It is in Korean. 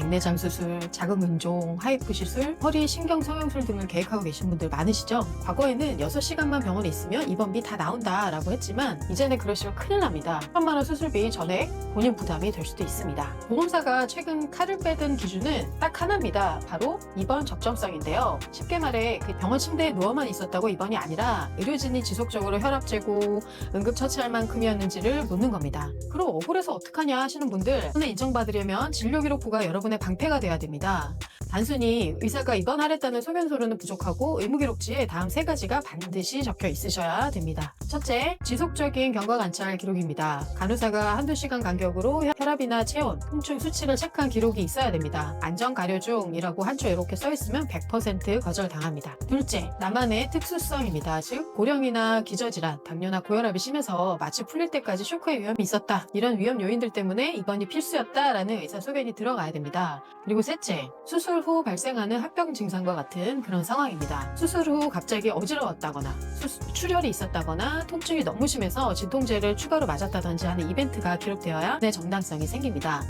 백내장 수술, 자궁 운종, 하이프 시술, 허리 신경 성형술 등을 계획하고 계신 분들 많으시죠? 과거에는 6시간만 병원에 있으면 입원비 다 나온다 라고 했지만 이제는 그러시면 큰일 납니다. 천만 원 수술비 전액 본인 부담이 될 수도 있습니다. 보험사가 최근 칼을 빼든 기준은 딱 하나입니다. 바로 입원 적정성인데요. 쉽게 말해 그 병원 침대에 누워만 있었다고 입원이 아니라 의료진이 지속적으로 혈압 재고 응급 처치할 만큼이었는지를 묻는 겁니다. 그럼 억울해서 어떡하냐 하시는 분들 손에 인정받으려면 진료 기록부가 여러분 의 방패가 돼야 됩니다. 단순히 의사가 입원하랬다는 소견서로는 부족하고 의무기록지에 다음 세 가지가 반드시 적혀 있으셔야 됩니다. 첫째, 지속적인 경과 관찰 기록입니다. 간호사가 한두 시간 간격으로 혈압이나 체온, 통증 수치를 체크한 기록이 있어야 됩니다. 안전 가려 중이라고 한 줄 이렇게 써 있으면 100% 거절당합니다. 둘째, 나만의 특수성입니다. 즉 고령이나 기저질환, 당뇨나 고혈압이 심해서 마취 풀릴 때까지 쇼크의 위험이 있었다. 이런 위험 요인들 때문에 입원이 필수였다라는 의사 소견이 들어가야 됩니다. 그리고 셋째, 수술 후 발생하는 합병 증상과 같은 그런 상황입니다. 수술 후 갑자기 어지러웠다거나 수술- 출혈이 있었다 통증이 너무 심해서 진통제를 추가로 맞았다든지 하는 이벤트가 기록되어야 내 정당성이 생깁니다.